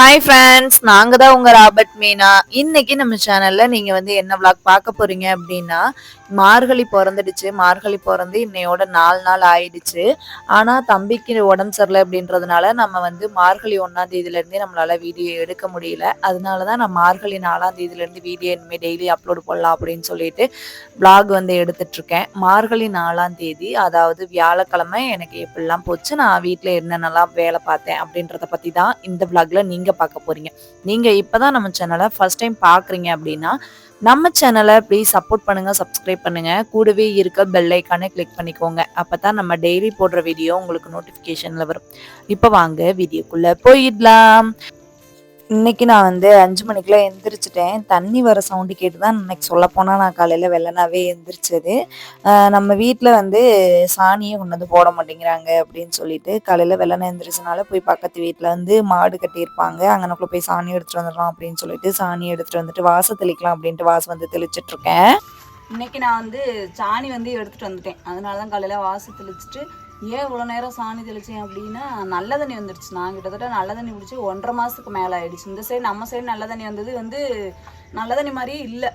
Hi friends நாங்க தான் உங்க ராபர்ட் மீனா. இன்னைக்கு நம்ம சேனல்ல நீங்க வந்து என்ன விளாக் பார்க்க போறீங்க அப்படின்னா மார்கழி பிறந்துடுச்சு. மார்கழி பிறந்து இன்னையோட நாலு நாள் ஆயிடுச்சு. ஆனா தம்பிக்கு உடம்பு சரியில்லை அப்படின்றதுனால நம்ம வந்து மார்கழி ஒன்னாம் தேதியில இருந்தே நம்மளால வீடியோ எடுக்க முடியல. அதனால தான் நான் மார்கழி நாலாம் தேதியில இருந்து வீடியோ இனிமேல் டெய்லி அப்லோட் பண்ணலாம் அப்படின்னு சொல்லிட்டு vlog வந்து எடுத்துட்டு இருக்கேன் மார்கழி நாலாம் தேதி அதாவது வியாழக்கிழமை எனக்கு எப்படிலாம் போச்சு நான் வீட்டில் என்னென்னலாம் வேலை பார்த்தேன் அப்படின்றத பற்றி தான் இந்த vlogல நீங்கள் பார்க்க போகிறீங்க நீங்கள் இப்போ தான் நம்ம சேனலை ஃபர்ஸ்ட் டைம் பார்க்குறீங்க அப்படின்னா நம்ம சேனலை ப்ளீஸ் சப்போர்ட் பண்ணுங்கள் சப்ஸ்கிரைப் பண்ணுங்கள் கூடவே இருக்க பெல் ஐக்கானை கிளிக் பண்ணிக்கோங்க. அப்போ தான் நம்ம டெய்லி போடுற வீடியோ உங்களுக்கு நோட்டிஃபிகேஷனில் வரும். இப்போ வாங்க வீடியோக்குள்ளே போயிடலாம். இன்னைக்கு நான் வந்து அஞ்சு மணிக்கெலாம் எந்திரிச்சிட்டேன். தண்ணி வர சவுண்டு கேட்டு தான் இன்னைக்கு சொல்ல போனால் நான் காலையில் வெள்ளனாவே எந்திரிச்சது. நம்ம வீட்டில் வந்து சாணியை கொண்டு வந்து போட மாட்டேங்கிறாங்க அப்படின்னு சொல்லிட்டு காலையில் வெள்ளனை எந்திரிச்சனால போய் பக்கத்து வீட்டில் வந்து மாடு கட்டியிருப்பாங்க. அங்கனக்குள்ளே போய் சாணி எடுத்துட்டு வந்துடலாம் அப்படின்னு சொல்லிட்டு சாணி எடுத்துகிட்டு வந்துட்டு வாச தெளிக்கலாம் அப்படின்ட்டு வாசம் வந்து தெளிச்சிட்ருக்கேன். இன்றைக்கி இன்னைக்கு நான் வந்து சாணி வந்து எடுத்துகிட்டு வந்துட்டேன். அதனால தான் காலையில் வாசல் தெளிச்சிட்டு ஏன் இவ்வளோ நேரம் சாணி தெளித்தேன் அப்படின்னா நல்ல தண்ணி வந்துடுச்சு நான் கிட்டத்தட்ட நல்ல தண்ணி பிடிச்சி ஒன்றரை மாதத்துக்கு மேலே ஆயிடுச்சு. இந்த சைடு நம்ம சைடு நல்ல தண்ணி வந்தது வந்து நல்ல தண்ணி மாதிரியே இல்லை.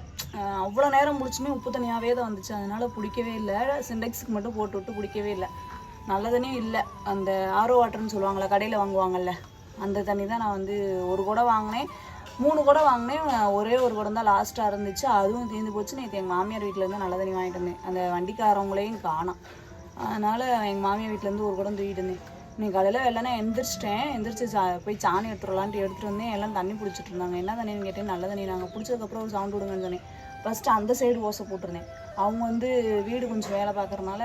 அவ்வளோ நேரம் பிடிச்சுமே உப்பு தண்ணியாகவே தான் வந்துச்சு. அதனால் பிடிக்கவே இல்லை. சிண்டெக்ஸுக்கு மட்டும் போட்டு விட்டு பிடிக்கவே இல்லை. நல்ல தண்ணியும் இல்லை. அந்த ஆரோ வாட்டர்னு சொல்லுவாங்கள்ல கடையில் வாங்குவாங்கல்ல அந்த தண்ணி தான் நான் வந்து ஒரு குடம் வாங்கினேன். மூணு குடம் வாங்கினேன். ஒரே ஒரு குடம் தான் லாஸ்ட்டாக இருந்துச்சு. அதுவும் தீர்ந்து போச்சு நேற்று எங்கள் மாமியார் வீட்டிலேருந்து நல்ல தண்ணி வாங்கிட்டு வந்தேன். அந்த வண்டிக்காரவங்களையும் காணோம். அதனால் எங்கள் மாமியார் வீட்டிலேருந்து ஒரு குடம் தூக்கிட்டு வந்தேன். இன்னைக்கு காலையில் வெள்ளனே எந்திரிச்சிட்டேன். எந்திரிச்சு சா போய் சாணி எடுத்துடலான்ட்டு எடுத்துகிட்டு வந்தேன். எல்லாம் தண்ணி பிடிச்சிட்டு இருந்தாங்க. என்ன தண்ணின்னு கேட்டேன் நல்ல தண்ணி. நாங்கள் பிடிச்சதுக்கப்புறம் ஒரு சவுண்ட் விடுங்கன்னு சொன்னேன். ஃபஸ்ட்டு அந்த சைடு ஓசை போட்டிருந்தேன். அவங்க வந்து வீடு கொஞ்சம் வேலை பார்க்குறனால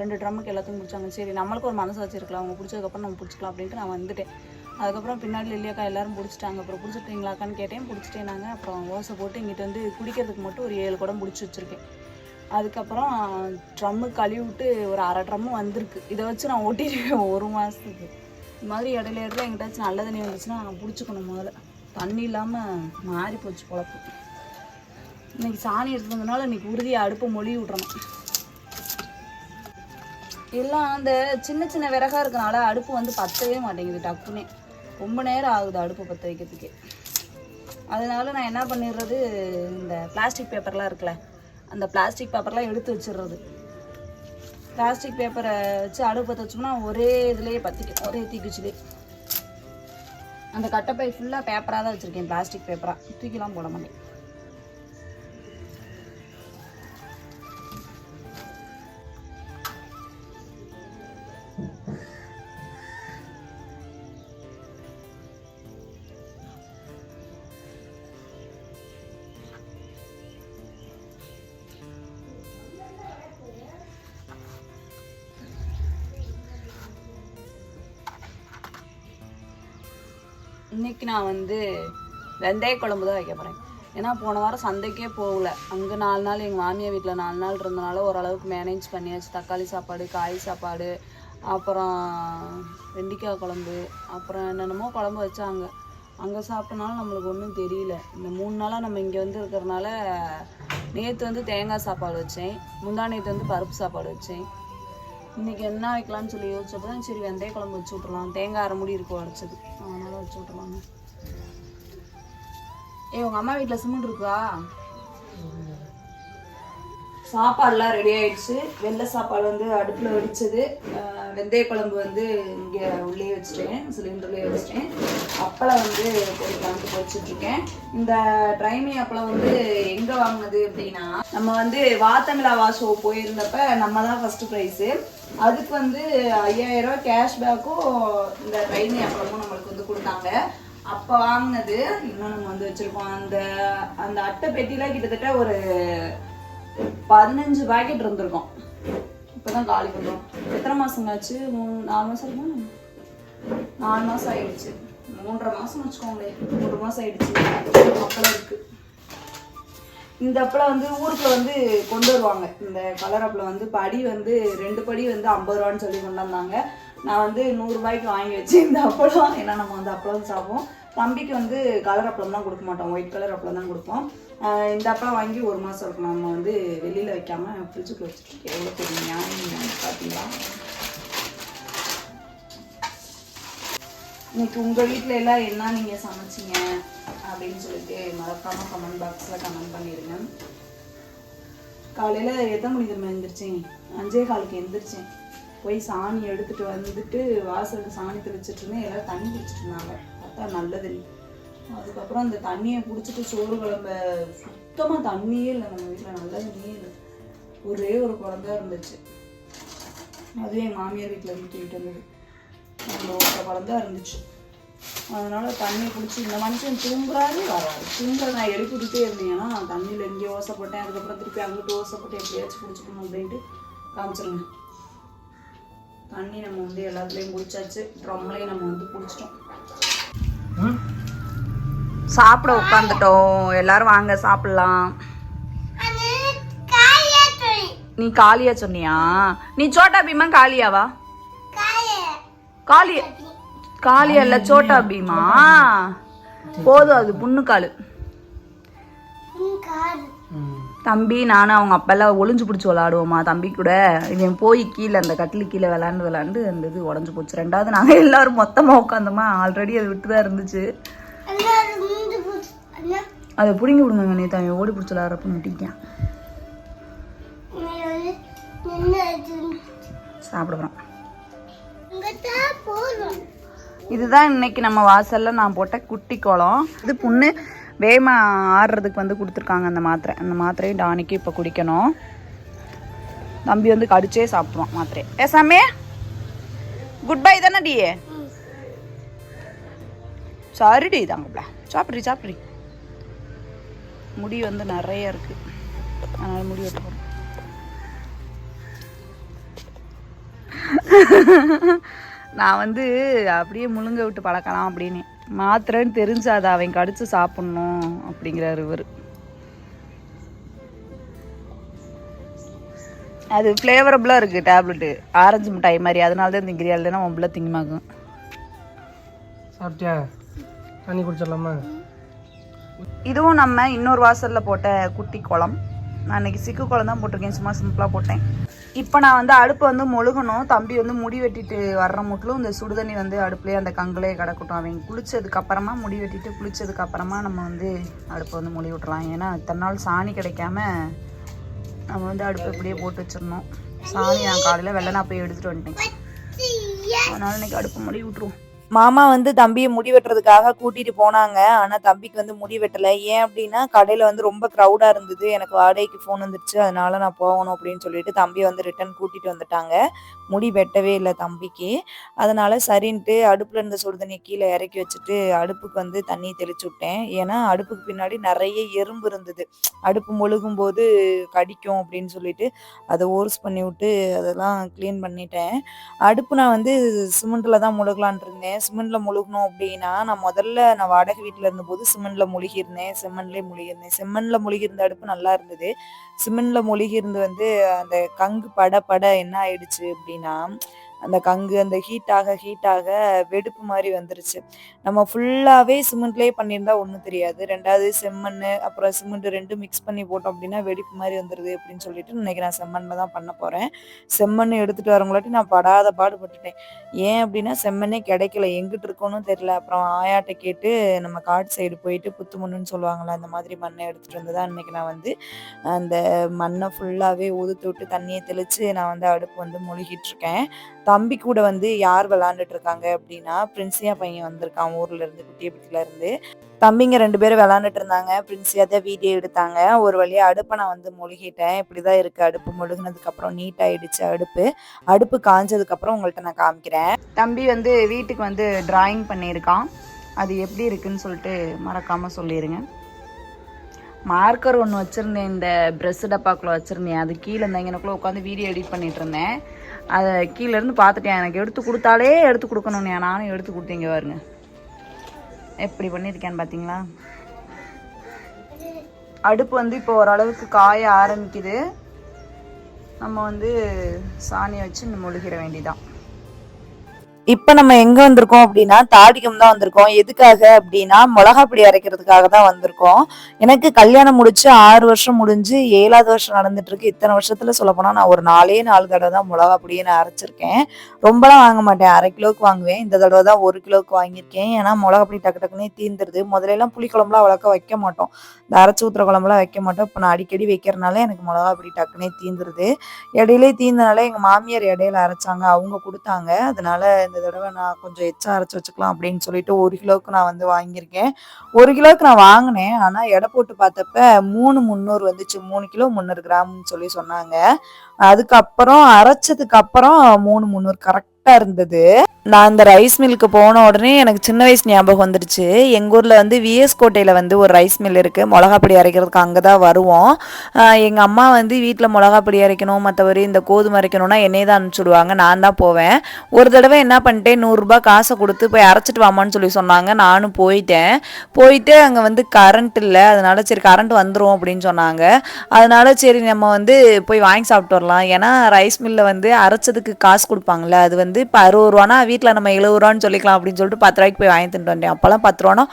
ரெண்டு ட்ரம்முக்கு எல்லாத்தையும் பிடிச்சாங்க சரி நம்மளுக்கு ஒரு மனசு வச்சிருக்கலாம். அவங்க பிடிச்சதுக்கப்புறம் நம்ம பிடிச்சிக்கலாம் அப்படின்ட்டு நான் வந்துட்டேன். அதுக்கப்புறம் பின்னாடி இல்லையாக்கா எல்லாரும் பிடிச்சிட்டாங்க. அப்புறம் பிடிச்சிட்டீங்களாக்கான்னு கேட்டேன். பிடிச்சிட்டேனாங்க அப்புறம் ஓசை போட்டு இங்கிட்ட வந்து குடிக்கிறதுக்கு மட்டும் ஒரு ஏழு குடம் பிடிச்சி வச்சுருக்கேன். அதுக்கப்புறம் ட்ரம்மு கழுவி விட்டு ஒரு அரை ட்ரம்மு வந்திருக்கு. இதை வச்சு நான் ஓட்டிடுவேன் ஒரு மாதத்துக்கு இந்த மாதிரி இடையில இடையில எங்கிட்டாச்சும் நல்ல தண்ணி வந்துச்சுன்னா நான் பிடிச்சிக்கணும் முதல்ல. தண்ணி இல்லாமல் மாறி போச்சு பொழப்பு. இன்னைக்கு சாணி எடுத்து வந்ததுனால இன்னைக்கு உறுதியாக அடுப்பை மொழி விட்றணும் எல்லாம் அந்த சின்ன சின்ன விறகா இருக்கனால அடுப்பு வந்து பத்தவே மாட்டேங்குது டக்குனே. ரொம்ப நேரம் ஆகுது அடுப்பு பற்ற வைக்கிறதுக்கே. அதனால நான் என்ன பண்ணிடுறது இந்த பிளாஸ்டிக் பேப்பர்லாம் இருக்குல்ல அந்த பிளாஸ்டிக் பேப்பர்லாம் எடுத்து வச்சிடுறது. பிளாஸ்டிக் பேப்பரை வச்சு அடுப்பு வச்சோம்னா ஒரே இதுலேயே பற்றிக்கும் ஒரே தீக்குச்சிலே அந்த கட்டப்பை ஃபுல்லாக பேப்பராக தான் வச்சுருக்கேன். பிளாஸ்டிக் பேப்பராக தூக்கிலாம் போட மாட்டேன். இன்னைக்கு நான் வந்து வெந்தய குழம்பு தான் வைக்க போகிறேன் ஏன்னா போன வாரம் சந்தைக்கே போகல. அங்கே நாலு நாள் எங்கள் மாமியார் வீட்டில் நாலு நாள் இருந்தனால ஓரளவுக்கு மேனேஜ் பண்ணியாச்சு. தக்காளி சாப்பாடு காய் சாப்பாடு அப்புறம் வெண்டிக்காய் குழம்பு அப்புறம் என்னென்னமோ குழம்பு வச்சாங்க. அங்கே சாப்பிட்டனால நம்மளுக்கு ஒன்றும் தெரியல. இந்த மூணு நாளாக நம்ம இங்கே வந்து இருக்கிறனால நேற்று வந்து தேங்காய் சாப்பாடு வச்சேன். முந்தா நேற்று வந்து பருப்பு சாப்பாடு வச்சேன். இன்னைக்கு என்ன வைக்கலாம்னு சொல்லி யோசிச்சப்போ தான் சரி வெந்தய குழம்பு வச்சு விட்றலாம் தேங்காய் அரை முடி இருக்கு உடச்சது. அதனால வச்சு விட்ருவாங்க ஏ உங்கள் அம்மா வீட்டில் சிமெண்ட் இருக்கா? சாப்பாடுலாம் ரெடி ஆயிடுச்சு. வெள்ளை சாப்பாடு வந்து அடுப்பில் வெடிச்சது. வெந்தய குழம்பு வந்து இங்கே உள்ளே வச்சுட்டேன் சிலிண்டர்லேயே வச்சுட்டேன். அப்பளம் வந்து பொறிக்கலான்ட்டு பொரிச்சிட்டு இருக்கேன் இந்த ட்ரைமி அப்பளம் வந்து எங்கே வாங்கினது அப்படின்னா நம்ம வந்து வாத்தமிழா வாஷோ போயிருந்தப்ப நம்ம தான் ஃபர்ஸ்ட் ப்ரைஸு அதுக்கு வந்து ஐயாயிரம் ரூபாய் கேஷ்பேக்கும் இந்த ட்ரைமி அப்பளமும் நம்ம கொடுத்தாங்க. அப்போ வாங்கினது இன்னும் நம்ம வந்து வச்சிருக்கோம். அந்த அந்த அட்டை பெட்டில கிட்டத்தட்ட ஒரு பதினஞ்சு பாக்கெட் இருந்திருக்கும். இப்பதான் காலி பண்ணுறோம் எத்தனை மாசம் ஆச்சு? மூணு நாலு மாசம் இருக்குமா? நாலு மாசம் ஆயிடுச்சு. மூன்றரை மாசம் வச்சுக்கோங்களேன். மூன்று மாசம் ஆயிடுச்சு. அப்பளம் இருக்கு. இந்த அப்பளம் வந்து ஊருக்குள்ள வந்து கொண்டு வருவாங்க. இந்த கலர் அப்பளம் வந்து படி வந்து ரெண்டு படி வந்து ஐம்பது ரூபான்னு சொல்லி கொண்டு வந்தாங்க. நான் வந்து நூறுரூபாய்க்கு வாங்கி வச்சேன் இந்த அப்பளம். ஏன்னா நம்ம வந்து அப்பளம் சாப்பிடுவோம். தம்பிக்கு வந்து கலர் அப்பளம் தான் கொடுக்க மாட்டோம். ஒயிட் கலர் அப்பளம் தான் கொடுப்போம். இந்த அப்பளம் வாங்கி ஒரு மாதம் இருக்கும். நம்ம வந்து வெளியில் வைக்காம ஃப்ரிட்ஜுக்குள்ள வச்சுட்டு எவ்வளோ பெரிய நியாயம் பார்த்தீங்களா இன்னைக்கு உங்கள் வீட்டில் எல்லாம் என்ன நீங்கள் சமைச்சீங்க? அப்படின்னு சொல்லிட்டு மறக்காம கமெண்ட் பாக்ஸில் கமெண்ட் பண்ணிடுங்க காலையில் எத்தனை மணிக்கு நம்ம எழுந்திரிச்சேன் அஞ்சே காலுக்கு எந்திரிச்சேன். போய் சாணி எடுத்துட்டு வந்துட்டு வாசலுக்கு சாணி தெளிச்சிட்டு இருந்தேன் தண்ணி குடிச்சிட்டு இருந்தாங்க பார்த்தா நல்லது அதுக்கப்புறம் அந்த தண்ணியை குடிச்சிட்டு சோறு குழம்ப சுத்தமாக தண்ணியே இல்லை நம்ம வீட்டில் நல்ல தண்ணியே இல்லை. ஒரே ஒரு குழந்தை இருந்துச்சு. அதுவும் என் மாமியார் வீட்டில் இருந்து தூக்கிட்டு வந்தது. அந்த ஒரு குழந்தை இருந்துச்சு. அதனால தண்ணியை குடிச்சு இந்த மனுஷன் தூங்குறாரு வராது தூங்குற நான் எழுப்பி விட்டுட்டே இருந்தீங்கன்னா தண்ணியில் எங்கேயோ ஓசைப்பட்டேன். அதுக்கப்புறம் திருப்பி அங்கிட்டு ஓசை போட்டு எப்படியாச்சும் குடிச்சுக்கணும் அப்படின்ட்டு காமிச்சிருங்க தண்ணி நம்ம வந்து எல்லாத்துலேயும் குடிச்சாச்சு. ட்ரம்லையும் நம்ம வந்து குடிச்சிட்டோம். சாப்பிட உட்காந்துட்டோம் எல்லாரும் வாங்க சாப்பிடலாம். நீ காலியா சொன்னியா? நீ சோட்டா பீமா காளியாவா காளியா காளியா இல்ல சோட்டா பீமா? போதும் அது புண்ணு காலு. தம்பி நானும் அவங்க அப்பெல்லாம் ஒளிஞ்சு பிடிச்சி விளாடுவோமா தம்பி கூட இவன் போய் கீழே அந்த கட்டில் கீழே விளாண்டு விளாண்டு அந்த இது உடஞ்சி போச்சு. ரெண்டாவது நாங்கள் எல்லாரும் மொத்தமாக உட்காந்தோமா ஆல்ரெடி அது விட்டு தான் இருந்துச்சு. அதை பிடுங்கி விடுங்க நீ அவன் ஓடி பிடிச்சி விளாட்றப்ப நட்டிக்கான் சாப்பிடுறோம். இதுதான் இன்னைக்கு நம்ம வாசல்ல நான் போட்ட குட்டி குளம். இது புண்ணு. வேகமாக ஆடுறதுக்கு வந்து கொடுத்துருக்காங்க அந்த மாத்திரை. அந்த மாத்திரையும் டானிக்கு இப்போ குடிக்கணும். தம்பி வந்து கடிச்சே சாப்பிடுவான் மாத்திரை ஏ சாமி? குட் பை தானே டி? சரிடி தாங்கப்பா. சாப்பிட்றி சாப்பிட்றி. முடி வந்து நிறைய இருக்கு. அதனால முடி வெட்ட நான் வந்து அப்படியே முழுங்க விட்டு பழக்கலாம் அப்படின்னு. மாத்திரைன்னு தெரிஞ்சு அதை அவன் கடிச்சு சாப்பிட்ணும் அப்படிங்கிறாரு இவர். அது ஃப்ளேவரபுளாக இருக்குது டேப்லெட்டு ஆரஞ்சு மிட்டாய் மாதிரி. அதனால தான் திங்கிறியா இல்லைன்னா உன் பிள்ளை திங்கமாக்கும் சாப்பிட்டியா? தண்ணி குடிச்சிடலாமா? இதுவும் நம்ம இன்னொரு வாசலில் போட்ட குட்டி குளம். நான் இன்னைக்கு சிக்கு குளம் தான் போட்டிருக்கேன். சும்மா சிம்பிளாக போட்டேன். இப்போ நான் வந்து அடுப்பை வந்து மொழுகணும். தம்பி வந்து முடி வெட்டிட்டு வர்ற முட்டிலும் இந்த சுடுதண்ணி வந்து அடுப்புலேயே அந்த கங்குலே கிடக்கட்டும். அவங்க குளிச்சதுக்கப்புறமா முடி வெட்டிட்டு குளிச்சதுக்கப்புறமா நம்ம வந்து அடுப்பை வந்து மொழி விட்றலாம் ஏன்னா இத்தனை நாள் சாணி கிடைக்காம நம்ம வந்து அடுப்பு இப்படியே போட்டு வச்சிடணும். சாணி நான் காலையில் வெள்ளனா போய் எடுத்துகிட்டு வந்துட்டேன். அதனால் இன்னைக்கு அடுப்பு மொழி விட்டுருவோம். மாமா வந்து தம்பியை முடி வெட்டுறதுக்காக கூட்டிட்டு போனாங்க. ஆனா தம்பிக்கு வந்து முடி வெட்டல. ஏன் அப்படின்னா கடையில வந்து ரொம்ப க்ரௌடா இருந்தது. எனக்கு வாடகைக்கு ஃபோன் வந்துருச்சு. அதனால நான் போகணும் அப்படின்னு சொல்லிட்டு தம்பியை வந்து ரிட்டர்ன் கூட்டிட்டு வந்துட்டாங்க. முடி வெட்டவே இல்லை தம்பிக்கு. அதனால சரின்ட்டு அடுப்புல இருந்த சுடுதண்ணியை கீழே இறக்கி வச்சுட்டு அடுப்புக்கு வந்து தண்ணி தெளிச்சு விட்டேன். ஏன்னா அடுப்புக்கு பின்னாடி நிறைய எறும்பு இருந்தது. அடுப்பு முழுகும் போது கடிக்கும் அப்படின்னு சொல்லிட்டு அதை ஓர்ஸ் பண்ணி விட்டு அதெல்லாம் க்ளீன் பண்ணிட்டேன். அடுப்பு நான் வந்து சிமெண்ட்ல தான் முழுகலான் இருந்தேன். சிமெண்ட்ல முழுகணும் அப்படின்னா நான் முதல்ல நான் வாடகை வீட்டில் இருந்தபோது சிமெண்ட்ல முழுகியிருந்தேன். செம்மண்லேயே முழுகியிருந்தேன். செம்மண்ல முழுகியிருந்த அடுப்பு நல்லா இருந்தது. சிமெண்ட்ல முழுகியிருந்து வந்து அந்த கங்கு பட பட என்ன ஆயிடுச்சு அப்படின்னா அந்த கங்கு அந்த ஹீட்டாக ஹீட்டாக வெடிப்பு மாதிரி வந்துருச்சு. நம்ம ஃபுல்லாகவே சிமெண்ட்லேயே பண்ணியிருந்தா ஒன்றும் தெரியாது. ரெண்டாவது செம்மண் அப்புறம் சிமெண்ட் ரெண்டும் மிக்ஸ் பண்ணி போட்டோம் அப்படின்னா வெடிப்பு மாதிரி வந்துடுது அப்படின்னு சொல்லிட்டு இன்னைக்கு நான் செம்மண்ணில் தான் பண்ண போகிறேன் செம்மண் எடுத்துகிட்டு வரவங்களாட்டி நான் படாத பாடுபட்டுட்டேன். ஏன் அப்படின்னா செம்மண்ணே கிடைக்கல. எங்கிட்டு இருக்கோன்னு தெரியல. அப்புறம் ஆயாட்ட கேட்டு நம்ம காட்டு சைடு போயிட்டு புத்து மண்ணுன்னு சொல்லுவாங்களே அந்த மாதிரி மண்ணை எடுத்துகிட்டு வந்து தான் இன்னைக்கு நான் வந்து அந்த மண்ணை ஃபுல்லாகவே உதுத்து விட்டு தண்ணியை தெளித்து நான் வந்து அடுப்பு வந்து மூழ்கிட்டு இருக்கேன். தம்பி கூட வந்து யார் விளாண்டுட்டு இருக்காங்க அப்படின்னா பிரின்சியா பையன் வந்திருக்கான் ஊர்ல இருந்து குட்டியப்பட்டில இருந்து. தம்பிங்க ரெண்டு பேரும் விளாண்டுட்டு இருந்தாங்க பிரின்சியா தான் வீடியோ எடுத்தாங்க. ஒரு வழியா அடுப்பை நான் வந்து மொழிகிட்டேன். இப்படிதான் இருக்கு. அடுப்பு மொழுகினதுக்கு அப்புறம் நீட் ஆயிடுச்சு அடுப்பு. அடுப்பு காஞ்சதுக்கு அப்புறம் உங்கள்ட்ட நான் காமிக்கிறேன். தம்பி வந்து வீட்டுக்கு வந்து டிராயிங் பண்ணியிருக்கான். அது எப்படி இருக்குன்னு சொல்லிட்டு மறக்காம சொல்லிடுங்க மார்க்கர் ஒன்று வச்சுருந்தேன். இந்த ப்ரெஸ் டப்பாக்குள்ளே வச்சுருந்தேன். அது கீழே இந்த இங்கனக்குள்ளே உட்காந்து வீடியோ எடிட் பண்ணிட்டு இருந்தேன். அதை கீழே இருந்து பார்த்துட்டேன் எனக்கு எடுத்து கொடுத்தாலே எடுத்து கொடுக்கணும்னு. நானும் எடுத்து கொடுத்தீங்க பாருங்க. எப்படி பண்ணியிருக்கேன்னு பார்த்தீங்களா? அடுப்பு வந்து இப்போ ஓரளவுக்கு காய ஆரம்பிக்குது. நம்ம வந்து சாணியை வச்சு மொழுகிற வேண்டிதான் இப்ப நம்ம எங்க வந்திருக்கோம் அப்படின்னா தாடிக்கம் தான் வந்திருக்கோம். எதுக்காக அப்படின்னா மிளகா பொடி அரைக்கிறதுக்காக தான் வந்திருக்கோம். எனக்கு கல்யாணம் முடிச்சு ஆறு வருஷம் முடிஞ்சு ஏழாவது வருஷம் நடந்துட்டு இருக்கு. இத்தனை வருஷத்துல சொல்ல போனா நான் ஒரு நாலே நாலு தடவை தான் மிளகா நான் அரைச்சிருக்கேன். ரொம்பலாம் வாங்க மாட்டேன். அரை கிலோவுக்கு வாங்குவேன். இந்த தடவை தான் ஒரு கிலோவுக்கு வாங்கியிருக்கேன். ஏன்னா மிளகா பொடி டக்கு டக்குனே தீந்துருது. முதல்ல எல்லாம் புளி குழம்புலாம் அவ்வளோக்கா வைக்க மாட்டோம். இந்த அரைச்சி ஊத்துற குழம்புலாம் வைக்க மாட்டோம். இப்போ நான் அடிக்கடி வைக்கிறனால எனக்கு மிளகா பொடி டக்குனே தீந்துருது. இடையிலே தீர்ந்தனால எங்க மாமியார் இடையில அரைச்சாங்க. அவங்க கொடுத்தாங்க. அதனால இந்த தடவை நான் கொஞ்சம் எச்சா அரைச்சி வச்சுக்கலாம் அப்படின்னு சொல்லிட்டு ஒரு கிலோவுக்கு நான் வந்து வாங்கியிருக்கேன். ஒரு கிலோவுக்கு நான் வாங்கினேன். ஆனால் எடை போட்டு பார்த்தப்ப மூணு முந்நூறு வந்துச்சு. மூணு கிலோ முந்நூறு கிராம்னு சொல்லி சொன்னாங்க. அதுக்கப்புறம் அரைச்சதுக்கு அப்புறம் மூணு முந்நூறு கரெக்ட் இருந்தது. நான் இந்த ரைஸ் மில்லுக்கு போன உடனே எனக்கு சின்ன வயசு ஞாபகம் வந்துடுச்சு எங்கள் ஊரில் வந்து விஎஸ் கோட்டையில் வந்து ஒரு ரைஸ் மில் இருக்குது மிளகா பொடி அரைக்கிறதுக்கு அங்கதான் வருவோம். எங்கள் அம்மா வந்து வீட்டில் மிளகாப்பொடி அரைக்கணும் மற்றபடி இந்த கோதுமை அரைக்கணும்னா என்னையே தான் அனுப்பிச்சுடுவாங்க. நான் தான் போவேன். ஒரு தடவை என்ன பண்ணிட்டேன் நூறுரூபா காசை கொடுத்து போய் அரைச்சிட்டு வாமான்னு சொல்லி சொன்னாங்க. நானும் போயிட்டேன். போயிட்டு அங்கே வந்து கரண்ட் இல்லை. அதனால சரி கரண்ட் வந்துடும் அப்படின்னு சொன்னாங்க. அதனால சரி நம்ம வந்து போய் வாங்கி சாப்பிட்டு வரலாம். ஏன்னா ரைஸ் மில்லில் வந்து அரைச்சதுக்கு காசு கொடுப்பாங்கள்ல அது வந்து இப்போ அறுபது ரூபானா வீட்டில் நம்ம எழுபது ரூபான்னு சொல்லிக்கலாம் அப்படின்னு சொல்லிட்டு பத்து ரூபாய்க்கு போய் வாங்கி தின்ட்டு வந்தேன். அப்போல்லாம் பத்து ரூபானா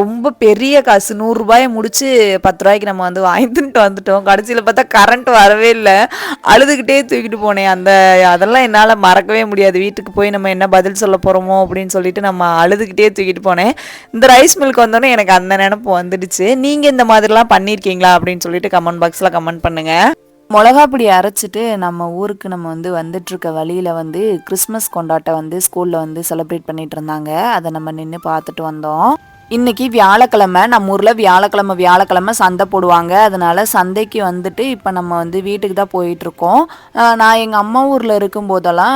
ரொம்ப பெரிய காசு. நூறுரூபாயை முடிச்சு பத்து ரூபாய்க்கு நம்ம வந்து வாங்கி தின்ட்டு வந்துட்டோம். கடைசியில் பார்த்தா கரண்ட் வரவே இல்லை. அழுதுகிட்டே தூக்கிட்டு போனேன். அந்த அதெல்லாம் என்னால் மறக்கவே முடியாது. வீட்டுக்கு போய் நம்ம என்ன பதில் சொல்ல போகிறோமோ அப்படின்னு சொல்லிட்டு நம்ம அழுதுகிட்டே தூக்கிட்டு போனேன். இந்த ரைஸ் மில்க் வந்தோடனே எனக்கு அந்த நினப்பு வந்துடுச்சு. நீங்கள் இந்த மாதிரிலாம் பண்ணியிருக்கீங்களா அப்படின்னு சொல்லிட்டு கமெண்ட் பாக்ஸில் கமெண்ட் பண்ணுங்கள் மிளகா பொடி அரைச்சிட்டு நம்ம ஊருக்கு நம்ம வந்து வந்துட்டுருக்க வழியில் வந்து கிறிஸ்மஸ் கொண்டாட்டம் வந்து ஸ்கூலில் வந்து செலிப்ரேட் பண்ணிட்டு இருந்தாங்க. அதை நம்ம நின்று பார்த்துட்டு வந்தோம். இன்னைக்கு வியாழக்கிழமை நம்ம ஊரில் வியாழக்கிழமை வியாழக்கிழமை சந்தை போடுவாங்க. அதனால சந்தைக்கு வந்துட்டு இப்போ நம்ம வந்து வீட்டுக்கு தான் போயிட்டுருக்கோம். நான் எங்கள் அம்மா ஊரில் இருக்கும் போதெல்லாம்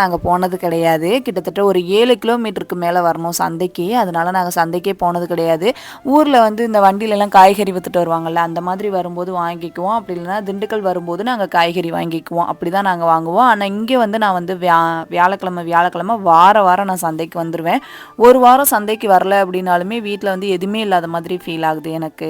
நாங்கள் போனது கிடையாது. கிட்டத்தட்ட ஒரு ஏழு கிலோமீட்டருக்கு மேலே வரணும் சந்தைக்கு. அதனால நாங்கள் சந்தைக்கே போனது கிடையாது. ஊரில் வந்து இந்த வண்டியிலலாம் காய்கறி வித்துட்டு வருவாங்கல்ல அந்த மாதிரி வரும்போது வாங்கிக்குவோம். அப்படி இல்லைனா திண்டுக்கல் வரும்போது நாங்கள் காய்கறி வாங்கிக்குவோம். அப்படி தான் நாங்கள் வாங்குவோம். ஆனால் இங்கே வந்து நான் வந்து வியா வியாழக்கிழமை வியாழக்கிழமை வார வாரம் நான் சந்தைக்கு வந்துடுவேன் ஒரு வாரம் சந்தைக்கு வரல அப்படின்னாலுமே வீட்டில் வந்து எதுவுமே இல்லாத மாதிரி ஃபீல் ஆகுது எனக்கு.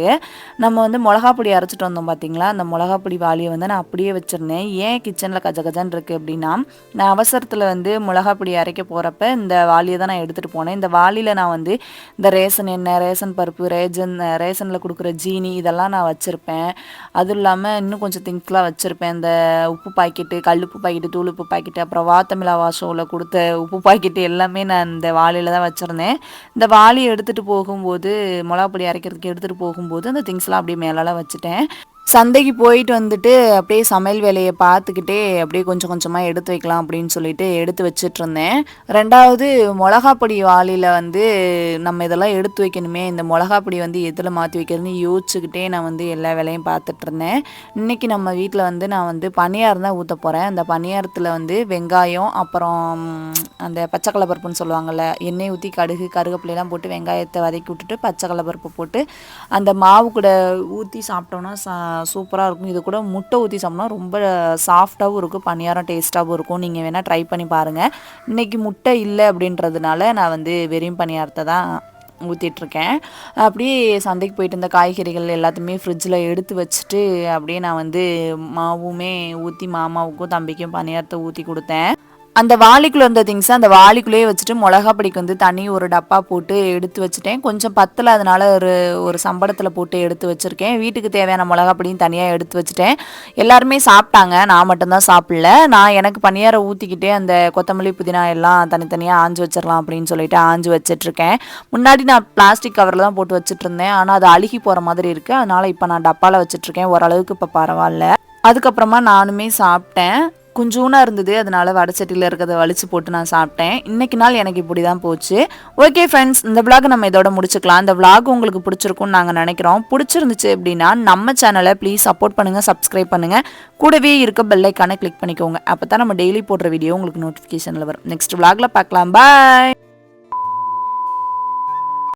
நம்ம வந்து மிளகா பொடி அரைச்சிட்டு வந்தோம் பார்த்தீங்களா? அந்த மிளகா பொடி வாளியை வந்து நான் அப்படியே வச்சுருந்தேன். ஏன் கிச்சனில் கஜ கஜன்னு இருக்குது அப்படின்னா நான் அவசரத்தில் வந்து மிளகா பொடி அரைக்க போகிறப்ப இந்த வாளியை தான் நான் எடுத்துகிட்டு போனேன். இந்த வாளியில் நான் வந்து இந்த ரேஷன் எண்ணெய் ரேஷன் பருப்பு ரேஜன் ரேஷனில் கொடுக்குற ஜீனி இதெல்லாம் நான் வச்சுருப்பேன். அதுவும் இல்லாமல் இன்னும் கொஞ்சம் திங்ஸ்லாம் வச்சுருப்பேன். இந்த உப்பு பாக்கெட்டு கல்லுப்பு பாக்கெட்டு தூள் உப்பு பாக்கெட்டு அப்புறம் வாத்தமிழா வாசோவில் கொடுத்த உப்பு பாக்கெட்டு எல்லாமே நான் இந்த வாளியில் தான் வச்சுருந்தேன். இந்த வாளி எடுத்துகிட்டு போகும்போது மிளகாப்பொடி அரைக்கிறதுக்கு எடுத்துகிட்டு போகும்போது அந்த திங்ஸ்லாம் அப்படியே மேலால வச்சுட்டேன். சந்தைக்கு போயிட்டு வந்துட்டு அப்படியே சமையல் வேலையை பார்த்துக்கிட்டே அப்படியே கொஞ்சம் கொஞ்சமாக எடுத்து வைக்கலாம் அப்படின்னு சொல்லிட்டு எடுத்து வச்சுட்டு இருந்தேன் ரெண்டாவது மிளகா பொடி வாளியில் வந்து நம்ம இதெல்லாம் எடுத்து வைக்கணுமே இந்த மிளகா பொடி வந்து எதில் மாற்றி வைக்கிறதுன்னு யோசிச்சுக்கிட்டே நான் வந்து எல்லா வேலையும் பார்த்துட்டு இருந்தேன் இன்னைக்கு நம்ம வீட்டில் வந்து நான் வந்து பனியாரம் தான் ஊற்ற போகிறேன் அந்த பனியாரத்தில் வந்து வெங்காயம் அப்புறம் அந்த பச்சை பருப்புன்னு சொல்லுவாங்கள்ல எண்ணெய் ஊற்றி கடுகு கருவேப்பிலையெல்லாம் போட்டு வெங்காயத்தை வதக்கி விட்டுட்டு பச்சை பருப்பு போட்டு அந்த மாவு கூட ஊற்றி சாப்பிட்டோன்னா சா சூப்பராக இருக்கும் இது கூட முட்டை ஊற்றி சாப்பிட்னா ரொம்ப சாஃப்டாகவும் இருக்கும் பணியாரம் டேஸ்ட்டாகவும் இருக்கும். நீங்கள் வேணால் ட்ரை பண்ணி பாருங்கள் இன்றைக்கி முட்டை இல்லை அப்படின்றதுனால நான் வந்து வெறும் பணியாரத்தை தான் ஊற்றிட்டுருக்கேன் அப்படியே சந்தைக்கு போயிட்டு இந்த காய்கறிகள் எல்லாத்தையுமே ஃப்ரிட்ஜில் எடுத்து வச்சுட்டு அப்படியே நான் வந்து மாவுமே ஊற்றி மாமாவுக்கும் தம்பிக்கும் பணியாரத்தை ஊற்றி கொடுத்தேன். அந்த வாளிக்குள்ள இருந்த திங்ஸ் அந்த வாளிக்குள்ளேயே வச்சுட்டு மிளகா பொடிக்கு வந்து தனி ஒரு டப்பா போட்டு எடுத்து வச்சுட்டேன். கொஞ்சம் பத்தில் அதனால ஒரு ஒரு சம்பளத்தில் போட்டு எடுத்து வச்சுருக்கேன். வீட்டுக்கு தேவையான மிளகா பொடியும் தனியாக எடுத்து வச்சுட்டேன். எல்லாருமே சாப்பிட்டாங்க. நான் மட்டும்தான் சாப்பிடல. நான் எனக்கு பணியாரை ஊற்றிக்கிட்டே அந்த கொத்தமல்லி புதினா எல்லாம் தனித்தனியாக ஆஞ்சு வச்சிடலாம் அப்படின்னு சொல்லிட்டு ஆஞ்சு வச்சிட்ருக்கேன். முன்னாடி நான் பிளாஸ்டிக் கவரில் தான் போட்டு வச்சுட்டு இருந்தேன் ஆனால் அது அழுகி போகிற மாதிரி இருக்குது அதனால் இப்போ நான் டப்பாவில் வச்சுட்ருக்கேன். ஓரளவுக்கு இப்போ பரவாயில்ல. அதுக்கப்புறமா நானுமே சாப்பிட்டேன். கொஞ்சூனா இருந்தது. அதனால வடச்சட்டியில் இருக்கிறத வலிச்சு போட்டு நான் சாப்பிட்டேன். இன்னைக்கு நாள் எனக்கு இப்படி தான் போச்சு. ஓகே ஃப்ரெண்ட்ஸ் இந்த விளாக் நம்ம இதோட முடிச்சுக்கலாம். இந்த விளாக் உங்களுக்கு பிடிச்சிருக்கும்னு நாங்கள் நினைக்கிறோம். பிடிச்சிருந்துச்சு அப்படின்னா நம்ம சேனலை ப்ளீஸ் சப்போர்ட் பண்ணுங்கள் சப்ஸ்கிரைப் பண்ணுங்கள் கூடவே இருக்க பெல்லைக்கான கிளிக் பண்ணிக்கோங்க. அப்போ தான் நம்ம டெய்லி போடுற வீடியோ உங்களுக்கு நோட்டிஃபிகேஷனில் வரும். நெக்ஸ்ட் விளாகில் பார்க்கலாம். பாய்